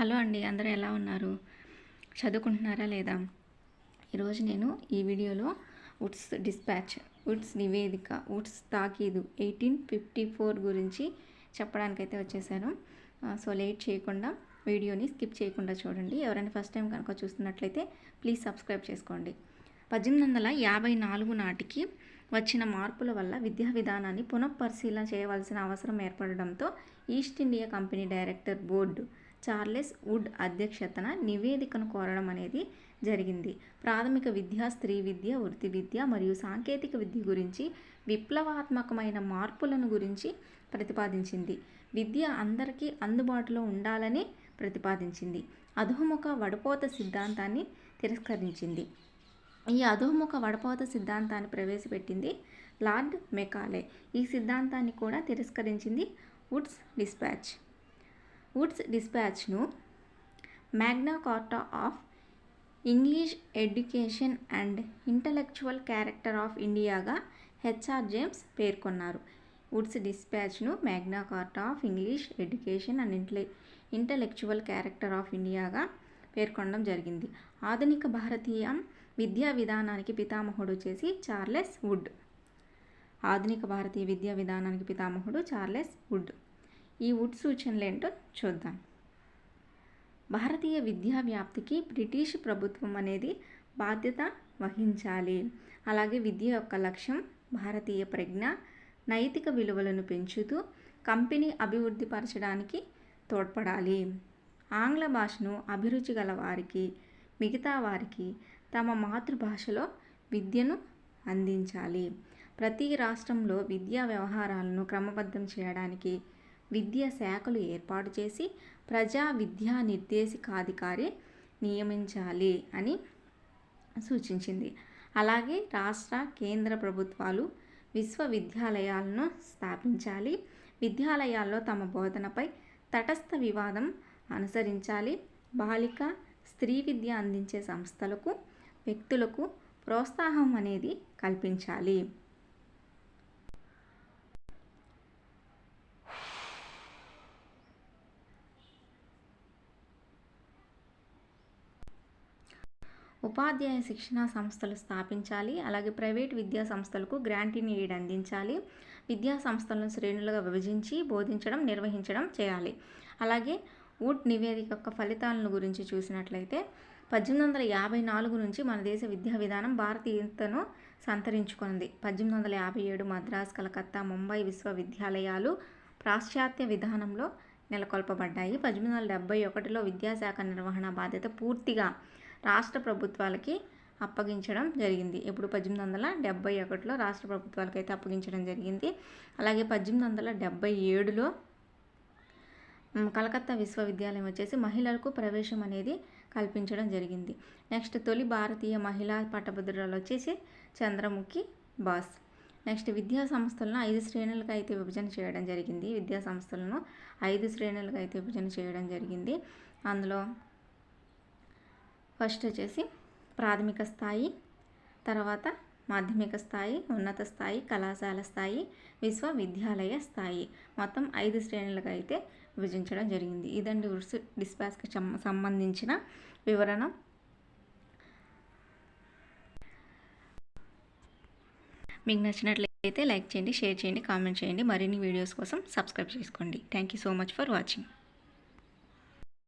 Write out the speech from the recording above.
Hello అండి అందరూ ఎలా ఉన్నారు? చదువుకుంటున్నారా లేదా? ఈరోజు నేను ఈ వీడియోలో వుడ్స్ డిస్పాచ్ వుడ్స్ నివేదిక వుడ్స్ తాకీదు ఎయిటీన్ ఫిఫ్టీ ఫోర్ గురించి చెప్పడానికైతే వచ్చేసాను. సో లేట్ చేయకుండా వీడియోని స్కిప్ చేయకుండా చూడండి. ఎవరైనా ఫస్ట్ టైం కనుక చూస్తున్నట్లయితే ప్లీజ్ సబ్స్క్రైబ్ చేసుకోండి. పద్దెనిమిది వందల యాభై నాలుగు నాటికి వచ్చిన మార్పుల వల్ల విద్యా విధానాన్ని పునఃపరిశీలన చేయవలసిన అవసరం ఏర్పడడంతో East India Company director board Charles Wood అధ్యక్షతన నివేదికను కోరడం అనేది జరిగింది. ప్రాథమిక విద్య స్త్రీ విద్య వృత్తి విద్య మరియు సాంకేతిక విద్య గురించి విప్లవాత్మకమైన మార్పులను గురించి ప్రతిపాదించింది. విద్య అందరికీ అందుబాటులో ఉండాలని ప్రతిపాదించింది. అధోముఖ వడపోత సిద్ధాంతాన్ని తిరస్కరించింది. ఈ అధోముఖ వడపోత సిద్ధాంతాన్ని ప్రవేశపెట్టింది లార్డ్ మెకాలే. ఈ సిద్ధాంతాన్ని కూడా తిరస్కరించింది Wood's dispatch. Wood's డిస్పాచ్ను Magna Carta of English education and intellectual character of ఇండియాగా HR James పేర్కొన్నారు. Wood's డిస్పాచ్ను Magna Carta of English education and intel intellectual character of ఇండియాగా పేర్కొనడం జరిగింది. ఆధునిక భారతీయ విద్యా విధానానికి పితామహుడు వచ్చేసి చార్లెస్ వుడ్. ఆధునిక భారతీయ విద్యా విధానానికి పితామహుడు చార్లెస్ వుడ్. ఈ వుడ్ సూచనలు ఏంటో చూద్దాం. భారతీయ విద్యా వ్యాప్తికి బ్రిటిష్ ప్రభుత్వం అనేది బాధ్యత వహించాలి. అలాగే విద్య యొక్క లక్ష్యం భారతీయ ప్రజ్ఞ నైతిక విలువలను పెంచుతూ కంపెనీ అభివృద్ధి పరచడానికి తోడ్పడాలి. ఆంగ్ల భాషను అభిరుచి గల వారికి మిగతా వారికి తమ మాతృభాషలో విద్యను అందించాలి. ప్రతి రాష్ట్రంలో విద్యా వ్యవహారాలను క్రమబద్ధం చేయడానికి విద్యా శాఖలు ఏర్పాటు చేసి ప్రజా విద్యా నిర్దేశికాధికారి నియమించాలి అని సూచించింది. అలాగే రాష్ట్ర కేంద్ర ప్రభుత్వాలు విశ్వవిద్యాలయాలను స్థాపించాలి. విద్యాలయాల్లో తమ బోధనపై తటస్థ వివాదం అనుసరించాలి. బాలిక స్త్రీ విద్య అందించే సంస్థలకు వ్యక్తులకు ప్రోత్సాహం అనేది కల్పించాలి. ఉపాధ్యాయ శిక్షణా సంస్థలు స్థాపించాలి అలాగే ప్రైవేట్ విద్యా సంస్థలకు గ్రాంటీని ఎయిడ్ అందించాలి విద్యా సంస్థలను శ్రేణులుగా విభజించి బోధించడం నిర్వహించడం చేయాలి. అలాగే వుడ్ నివేదిక యొక్క ఫలితాలను గురించి చూసినట్లయితే పద్దెనిమిది వందల యాభై నాలుగు నుంచి మన దేశ విద్యా విధానం భారతీయతను సంతరించుకుంది పద్దెనిమిది వందల యాభై ఏడు మద్రాస్ కలకత్తా ముంబై విశ్వవిద్యాలయాలు పాశ్చాత్య విధానంలో నెలకొల్పబడ్డాయి. పద్దెనిమిది వందల డెబ్బై ఒకటిలో విద్యాశాఖ నిర్వహణ బాధ్యత పూర్తిగా రాష్ట్ర ప్రభుత్వాలకి అప్పగించడం జరిగింది. ఇప్పుడు పద్దెనిమిది వందల డెబ్బై ఒకటిలో రాష్ట్ర ప్రభుత్వాలకు అయితే అప్పగించడం జరిగింది. అలాగే పద్దెనిమిది వందల డెబ్బై ఏడులో కలకత్తా విశ్వవిద్యాలయం వచ్చేసి మహిళలకు ప్రవేశం అనేది కల్పించడం జరిగింది. నెక్స్ట్ తొలి భారతీయ మహిళా పట్టభద్రురాలు వచ్చేసి చంద్రముఖి బాస్. నెక్స్ట్ విద్యా సంస్థలను ఐదు శ్రేణులకు అయితే విభజన చేయడం జరిగింది. విద్యా సంస్థలను ఐదు శ్రేణులకు అయితే విభజన చేయడం జరిగింది. అందులో ఫస్ట్ వచ్చేసి ప్రాథమిక స్థాయి తర్వాత మాధ్యమిక స్థాయి ఉన్నత స్థాయి కళాశాల స్థాయి విశ్వవిద్యాలయ స్థాయి. మొత్తం ఐదు శ్రేణులుగా అయితే విభజించడం జరిగింది. ఇదండి ఉర్సు డిస్పాస్కి సంబంధించిన వివరణ. మీకు నచ్చినట్లయితే లైక్ చేయండి షేర్ చేయండి కామెంట్ చేయండి. మరిన్ని వీడియోస్ కోసం సబ్స్క్రైబ్ చేసుకోండి. Thank you so much for watching.